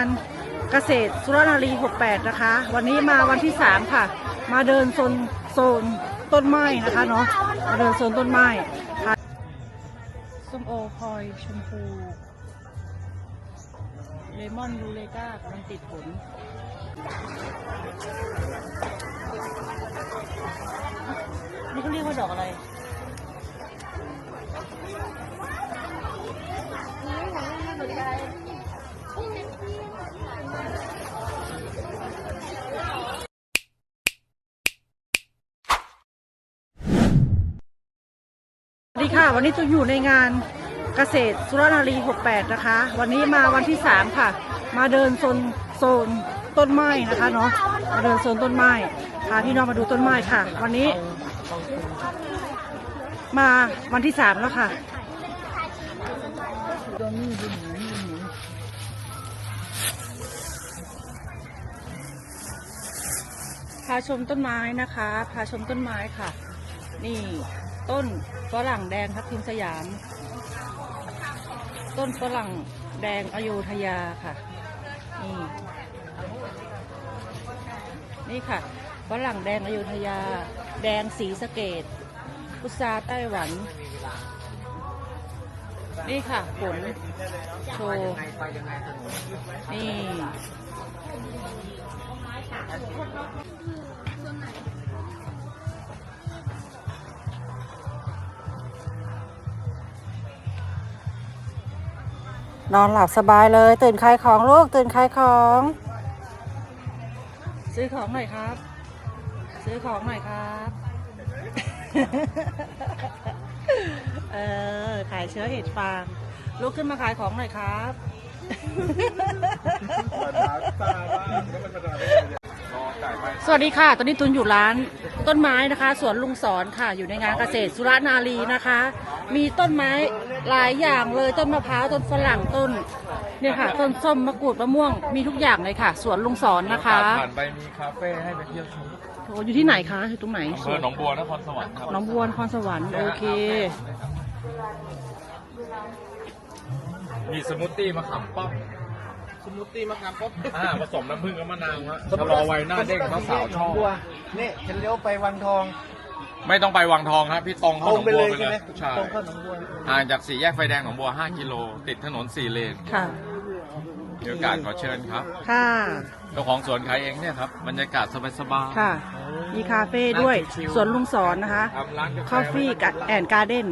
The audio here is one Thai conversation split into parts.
านเกษตรสุรนารี 68 นะคะ วันนี้มาวันที่ 3 ค่ะ มาเดินโซนโซนต้นไม้นะคะเนาะ มาเดินโซนต้นไม้ค่ะส้มโอพลอยชมพู เลมอนยูเลกากำลังติดผลนี่เขาเรียกว่าดอกอะไร ดีค่ะ วันนี้จะอยู่ในงานเกษตรสุรนารี 68 นะคะ วันนี้มาวันที่ 3 ค่ะ มาเดินโซนโซนต้นไม้นะคะเนาะมาเดินโซนต้นไม้พาพี่น้องมาดูต้นไม้ค่ะ วันนี้ มาวันที่ 3 แล้วค่ะพาชมต้นไม้นะคะ พาชมต้นไม้ค่ะ นี่ ต้นฝรั่งแดงทับทิมสยาม ต้นฝรั่งแดงอโยธยาค่ะ นี่นี่ค่ะฝรั่งแดงอโยธยา แดงสีสะเกดพุทราไต้หวัน นี่ค่ะผลโชว์นี่ นอนหลับสบายเลย ตื่นขายของลูกตื่นขายของ ซื้อของหน่อยครับ ซื้อของหน่อยครับ เออขายเชื้อเห็ดฟางลุกขึ้นมาขายของหน่อยครับสวัสดีค่ะ ตอนนี้ตุนอยู่ร้านต้นไม้นะคะ สวนลุงสอนค่ะ อยู่ในงานเกษตรสุรานารีนะคะ มีต้นไม้ หลายอย่างเลยต้นมะพร้าวต้นฝรั่งต้นเนี่ยค่ะ ต้นส้มมะกรูดมะม่วงมีทุกอย่างเลยค่ะ สวนลุงสอนนะคะผ่านไปมีคาเฟ่ให้ไปเที่ยวชมโอ้อยู่ที่ไหนคะอยู่ตรงไหนอำเภอหนองบัวนครสวรรค์ครับหน้องบัวนครสวรรค์โอเค มีสมูทตี้มะขามป้อมสมูทตี้มะขามป๊อปอ่าผสมน้ำผึ้งกับมะนาวฮะชะลอวัยหน้าเด้งสาวสาวๆชอบบัวนี่ฉันเลี้ยวไปวังทอง ไม่ต้องไปวังทองครับ พี่ตรงตเข้ารหนงองไปบัเลวยไปใช่เลไหมยใช่ตรงเข้าหนองบัวห่างจากสี่แยกไฟแดงหนองบัว 5 กิโล ติดถนนสี่เลนค่ะมีโอกาสขอเชิญครับ ค่ะเจ้าของสวนขายเองเนี่ยครับบรรยากาศสบายๆค่ะ มีคาเฟ่ด้วย สวนลุงสอนนะคะทำร้านกาแฟคอฟฟี่กับแอนการ์เด้น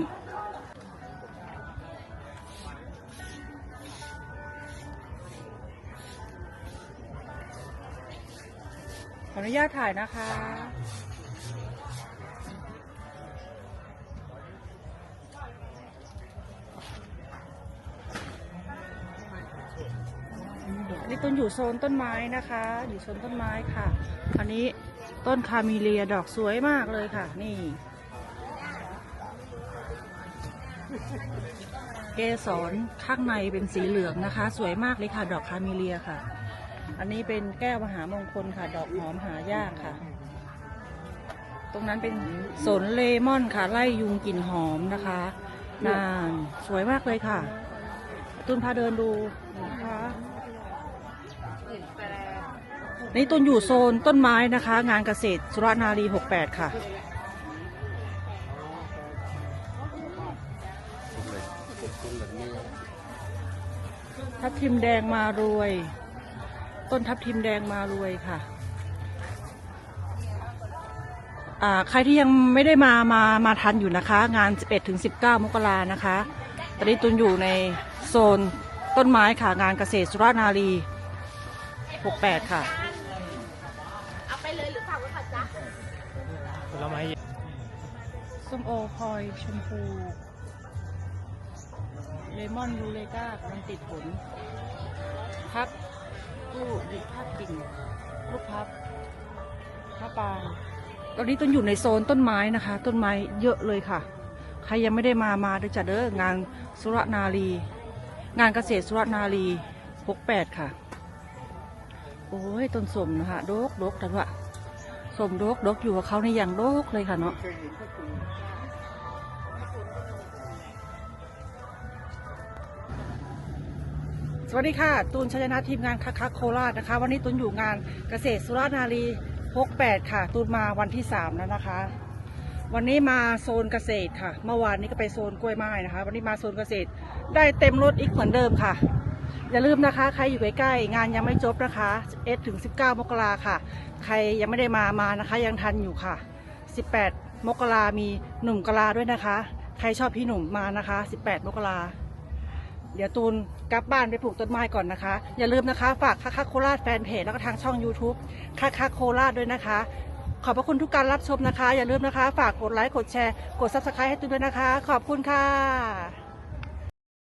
ขออนุญาตถ่ายนะคะ อันนี้ต้นอยู่โซนต้นไม้นะคะ อยู่โซนต้นไม้ค่ะ อันนี้ต้นคาเมิเลียดอกสวยมากเลยค่ะ นี่ เกสรข้างในเป็นสีเหลืองนะคะ สวยมากเลยค่ะ ดอกคาเมิเลียค่ะ อันนี้เป็นแก้วมหามงคลค่ะ ดอกหอมหายากค่ะ ตรงนั้นเป็นสนเลมอนค่ะ ไล่ยุงกลิ่นหอมนะคะนานสวยมากเลยค่ะ ตุนพาเดินดูนะคะ นี่ตุนอยู่โซนต้นไม้นะคะ งานเกษตรสุรนารี 68 ค่ะ ทับทิมแดงมารวย ต้นทับทิมแดงมารวยค่ะใครที่ยังไม่ได้มา มา มาทันอยู่นะคะ งาน 11ถึง19 มกรานะคะ ตอนนี้ตุนอยู่ในโซนต้นไม้ค่ะ งานเกษตรสุรนารี 68 ค่ะผลไม้ส้มโอพลอยชมพู เลมอนยูเลกากำลังติดผล พับตู้ดิพับกิ่งลูกพับพับปางตอนนี้ต้นอยู่ในโซนต้นไม้นะคะ ต้นไม้เยอะเลยค่ะ ใครยังไม่ได้มามาด้วยจ้ะเด้องานสุรนารี งานเกษตรสุรนารี 68 ค่ะโอ้ยต้นสมนะคะโดกโดกแต่ว่าสมโดกโดกอยู่กับเขาในอย่างโดกเลยค่ะเนาะสวัสดีค่ะ ตูนชัยนาทีมงานคักคักโคราชนะคะ วันนี้ตูนอยู่งานเกษตรสุราษฎร์นารี68 ค่ะ ตูนมาวันที่ 3 แล้วนะคะ วันนี้มาโซนเกษตรค่ะ เมื่อวานนี้ก็ไปโซนกล้วยไม้นะคะ วันนี้มาโซนเกษตรได้เต็มรถอีกเหมือนเดิมค่ะ อย่าลืมนะคะ ใครอยู่ใกล้ๆงานยังไม่จบนะคะ1ถึง 19 มกราค่ะ ใครยังไม่ได้มามานะคะ ยังทันอยู่ค่ะ 18 มกรามีหนุ่มกลาด้วยนะคะ ใครชอบพี่หนุ่มมานะคะ 18 มกราเดี๋ยวตูนกลับบ้านไปปลูกต้นไม้ก่อนนะคะ อย่าลืมนะคะ ฝากคักคักโคราชแฟนเพจแล้วก็ทางช่อง YouTube คักคักโคราชด้วยนะคะ ขอบพระคุณทุกการรับชมนะคะ อย่าลืมนะคะ ฝากกดไลค์กดแชร์ กด Subscribe ให้ตูนด้วยนะคะ ขอบคุณค่ะ